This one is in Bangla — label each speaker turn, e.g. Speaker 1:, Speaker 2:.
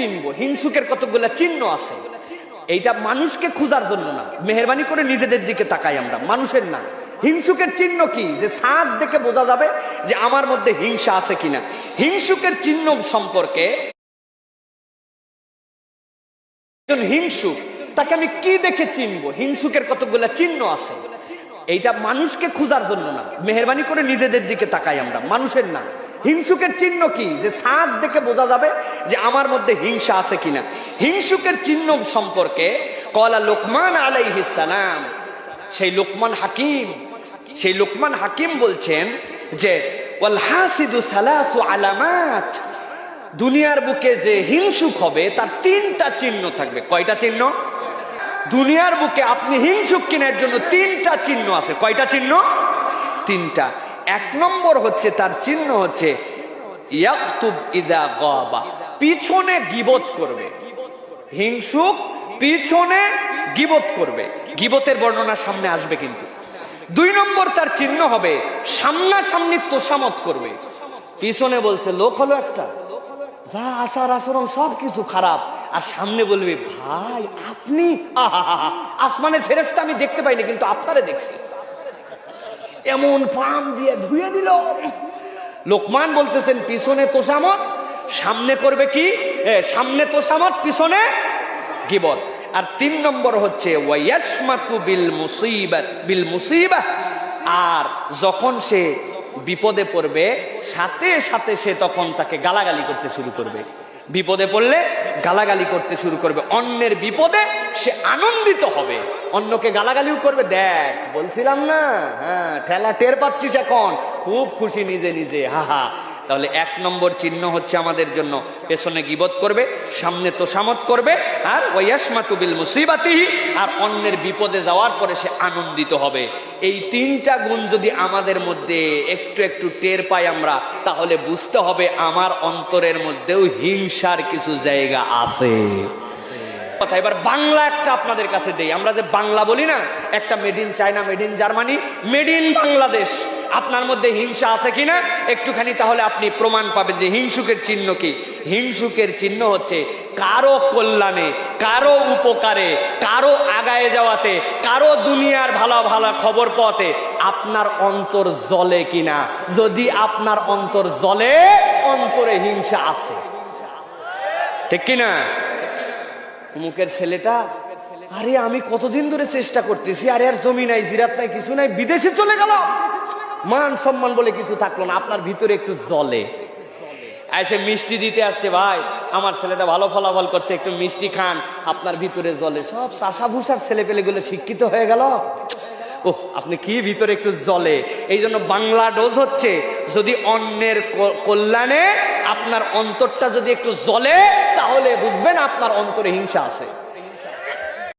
Speaker 1: চিনবো, হিংসুকের কতগুলা চিহ্ন আছে। এইটা মানুষকে খোঁজার জন্য না, মেহরবানি করে নিজেদের দিকে তাকাই আমরা, মানুষের না। হিংসুকের চিহ্ন কি? যে সাজ দেখে বোঝা যাবে যে আমার মধ্যে হিংসা আছে কিনা। হিংসুকের চিহ্ন সম্পর্কে হিংসুক, তাকে আমি কি দেখে চিনবো? হিংসুকের কতগুলা চিহ্ন আছে? এইটা মানুষকে খোঁজার জন্য না, মেহরবানি করে নিজেদের দিকে তাকাই আমরা, মানুষের না। হিংসুকের চিহ্ন কি? যে সাজ দেখে বোঝা যাবে যে আমার মধ্যে হিংসা আছে কিনা। হিংসুকের চিহ্ন সম্পর্কে কলা লোকমান আলাইহিস সালাম, সেই লোকমান হাকিম, সেই লোকমান হাকিম বলছেন যে আলামাত। দুনিয়ার বুকে যে হিংসুক হবে, তার তিনটা চিহ্ন থাকবে। কয়টা চিহ্ন? দুনিয়ার বুকে আপনি হিংসুক কেনার জন্য তিনটা চিহ্ন আছে। কয়টা চিহ্ন? তিনটা। এক নম্বর হচ্ছে তার চিহ্ন হচ্ছে ইদা পিছনে গিবত করবে। হিংসুক পিছনে গিবত করবে। গিবতের বর্ণনা সামনে আসবে কিন্তু। দুই নম্বর তার চিহ্ন হবে সামনাসামনি তোষামত করবে। পিছনে বলছে লোক হলো একটা। যা আচার আচরণ সব কিছু খারাপ। আর সামনে বলবে ভাই আপনি আহাহাহা, আসমানের ফেরেস্তা আমি দেখতে পাইনি কিন্তু আপনারে দেখছি। এমন পাম দিয়ে ধুয়ে দিল। লোকমান বলতেছেন, পিছনে তোষামত, সামনে করবে কি? সামনে তোষামত, পিছনে গিবত। আর তিন নম্বর হচ্ছে বিল বিল আর যখন সে বিপদে পড়বে, সাথে সাথে সে তখন তাকে গালাগালি করতে শুরু করবে। বিপদে পড়লে গালাগালি করতে শুরু করবে। অন্যের বিপদে সে আনন্দিত হবে। অন্যকে গালাগালিও করবে, দেখ, বলছিলাম না হ্যাঁ ঠেলা টের পাচ্ছিস এখন। খুব খুশি নিজে নিজে, হা হা। তাহলে এক নম্বর চিহ্ন হচ্ছে আমাদের জন্য। পেছনে গিবত করবে, সামনে তোষামত করবে, আর ওয়াসমাতু বিল মুসিবাতিহি, আর অন্যের বিপদে যাওয়ার পরে সে আনন্দিত হবে। এই তিনটা গুণ যদি আমাদের মধ্যে একটু একটু টের পাই আমরা, তাহলে বুঝতে হবে আমার অন্তরের মধ্যেও হিংসার কিছু জায়গা আছে। কথা এবার বাংলা একটা আপনাদের কাছে দেই। আমরা যে বাংলা বলি না, একটা made in China made in Germany made in Bangladesh আপনার মধ্যে হিংসা আছে কিনা? একটুখানি তাহলে আপনি প্রমাণ পাবেন যে হিংসুকের চিহ্ন কি? হিংসুকের চিহ্ন হচ্ছে কারও কল্যাণে, কারও উপকারে, কারও আগায় যাওয়াতে, কারও দুনিয়ার ভালো ভালো খবর পাওয়াতে আপনার অন্তর জ্বলে কিনা? যদি আপনার অন্তর জলে অন্তরে হিংসা আছে। ঠিক কিনা? অমুকের ছেলেটা, আরে আমি কতদিন ধরে চেষ্টা করতেছি, আরে আর জমি নাই, জিরাত নাই, কিছু নাই, বিদেশে চলে গেল। মান সম্মান বলে কিছু থাকল না, আপনার ভিতরে একটু জলে। এসে মিষ্টি দিতে আসছে, ভাই, আমার ছেলেটা ভালো ফলাফল করছে, একটু মিষ্টি খান। আপনার ভিতরে জলে, সব চাষা ভুষার ছেলে পেলেগুলো শিক্ষিত হয়ে গেল। ও আপনি কি ভিতরে একটু জলে? এই জন্য বাংলা ডোজ হচ্ছে, যদি অন্যের কল্যাণে আপনার অন্তরটা যদি একটু জলে, তাহলে বুঝবেন আপনার অন্তরে হিংসা আছে।